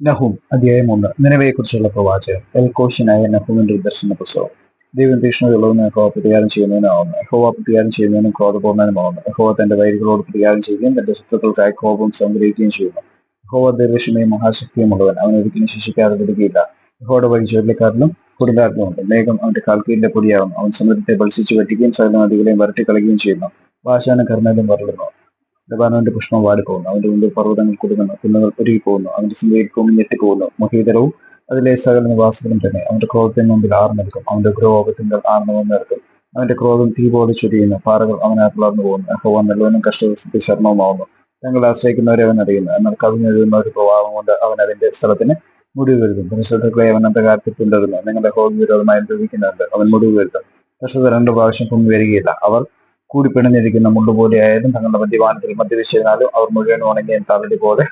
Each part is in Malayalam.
നഹും അധ്യായം ഒന്ന്. നിലവയെക്കുറിച്ചുള്ള പ്രവാചകൻ കോശനായ നഹുവിന്റെ ദർശന പുസ്തകം. ദൈവം തീഷ്ണതയുള്ളവന് യഹോവ പ്രതികാരം ചെയ്യുന്നതിനാവുന്നു യഹോവ പ്രതികാരം ചെയ്യുന്നതിനും ക്രോധപൂർണനുമാവുന്നു യഹോവ തന്റെ വൈരികളോട് പ്രതികാരം ചെയ്യുകയും തന്റെ ശത്രുക്കൾക്കായി കോപം സംഗ്രഹിക്കുകയും ചെയ്യുന്നു. യഹോവ മഹാശക്തിയും മഹാശക്തിയുമുള്ളവൻ അവൻ ഒരിക്കലും ശിക്ഷിക്കാതെ വിടുകയില്ല. യഹോയുടെ വഴി ചുഴലിക്കാരനും കൊടുങ്കാറ്റിലുമുണ്ട് മേഘം അവന്റെ കാൽക്കീലിന്റെ പൊടിയാകും അവൻ സമുദ്രത്തെ ബത്സിച്ചു പറ്റിക്കുകയും സകല നദികളെയും വരട്ടിക്കളയുകയും ചെയ്യുന്നു. ഭാഷാന കർണലും വരളുന്നു. ലബാനോന്റെ പുഷ്പം വാടിപ്പോകുന്നു അവന്റെ മുമ്പിൽ പർവതങ്ങൾ കുടുങ്ങുന്നു. കുന്നുകൾ ഒരുങ്ങിപ്പോകുന്നു അവന്റെ സിംഗയിൽ ഭൂമി ഞെട്ടിപ്പോകുന്നു മഹീതരവും അതിലെ സകല നിവാസികളും തന്നെ അവന്റെ ക്രോധത്തിന് മുമ്പിൽ ആർന്നെടുക്കും അവന്റെ ഗ്രഹോപത്തിന്റെ ആർന്നു നിർത്തും അവന്റെ ക്രോധം തീ പോലെ ചൊരിയുന്നു. പാറകൾ അവനെ പിളർന്നു പോകുന്നു. അപ്പോൾ നല്ലവനും കഷ്ടവസത്തി ശർമ്മമാവുന്നു തങ്ങൾ ആശ്രയിക്കുന്നവരെ അവൻ അറിയുന്നു. എന്നാൽ കവിഞ്ഞെഴുതുന്ന ഒരു പ്രഭാവം കൊണ്ട് അവൻ അതിന്റെ സ്ഥലത്തിന് മുടിവ് വരുത്തും. പരിശുദ്ധക്കളെ അവൻ അന്ധകാരത്തിൽ പിന്തുടരുന്നു. നിങ്ങളുടെ ഹോമി വിരോധമായി അവൻ മുടിവ് വരുത്തും. പക്ഷേ രണ്ട് പ്രാവശ്യം പൊങ്ങി വരികയില്ല. അവർ കൂടി പിണഞ്ഞിരിക്കുന്ന മുണ്ടുപോലെ ആയാലും തങ്ങളുടെ മദ്യപാനത്തിൽ മദ്യപിച്ചിരുന്നാലും അവർ മുഴുവൻ ഉണങ്ങിയ തളടി പോലെ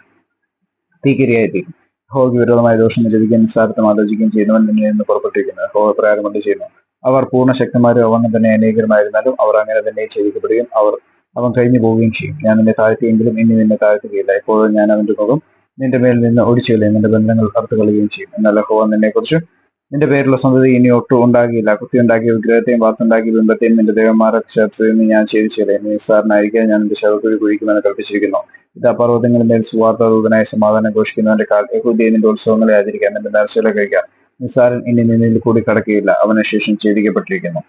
തീക്കിരിയായിത്തീരും ഹോഗി വിരോധമായ ദോഷം ലഭിക്കാൻ നിസ്സാരത്തും ആലോചിക്കുകയും ചെയ്യുന്നവൻ നിന്നിൽ നിന്ന് പുറപ്പെട്ടിരിക്കുന്നത് ഹോക പ്രകാരം കൊണ്ട് ചെയ്യുന്നു? അവർ പൂർണ ശക്തന്മാരും അവൻ തന്നെ അനേകരമായിരുന്നാലും അവർ അങ്ങനെ തന്നെ ചെയ്യിക്കപ്പെടുകയും അവർ അവൻ കഴിഞ്ഞു പോവുകയും ചെയ്യും. ഞാൻ നിന്നെ താഴ്ത്തിയെങ്കിലും ഇനി നിന്നെ താഴ്ത്തുകയില്ല. എപ്പോഴും ഞാൻ അവന്റെ മുഖം നിന്റെ മേൽ നിന്ന് ഒടിച്ചുകളയും. നിന്റെ ബന്ധങ്ങൾ അറുത്തു കളയുകയും ചെയ്യും. എന്നാൽ ഹോവൻ നിന്നെ കുറിച്ച് നിന്റെ പേരുള്ള സന്തതി ഇനി ഒട്ടും ഉണ്ടാകിയില്ല കുത്തിയുണ്ടാക്കിയ വിഗ്രഹത്തെയും പാത്തുണ്ടാക്കിയ ബിംബത്തെയും നിന്റെ ദേവന്മാരെ ക്ഷേത്രത്തിൽ ഞാൻ ഛേദിച്ചില്ലേ നിസ്സാരനായിരിക്കാൻ ഞാൻ നിന്റെ ശവക്കുഴി കുഴിക്കുമെന്ന് കൽപ്പിച്ചിരിക്കുന്നു. ഇതാ സുവാർത്ത സുവാർത്തദൂതനായ സമാധാനം ഘോഷിക്കുന്നവന്റെ കാൽ യഹൂദിയെ ഉത്സവങ്ങളെ ആചരിക്കാൻ നിന്റെ നേർച്ചകളെ കഴിക്കാൻ നിസ്സാരൻ ഇനി നിന്നിൽ കൂടി കടക്കുകയില്ല. അവനെ ശേഷം ഛേദിക്കപ്പെട്ടിരിക്കുന്നു.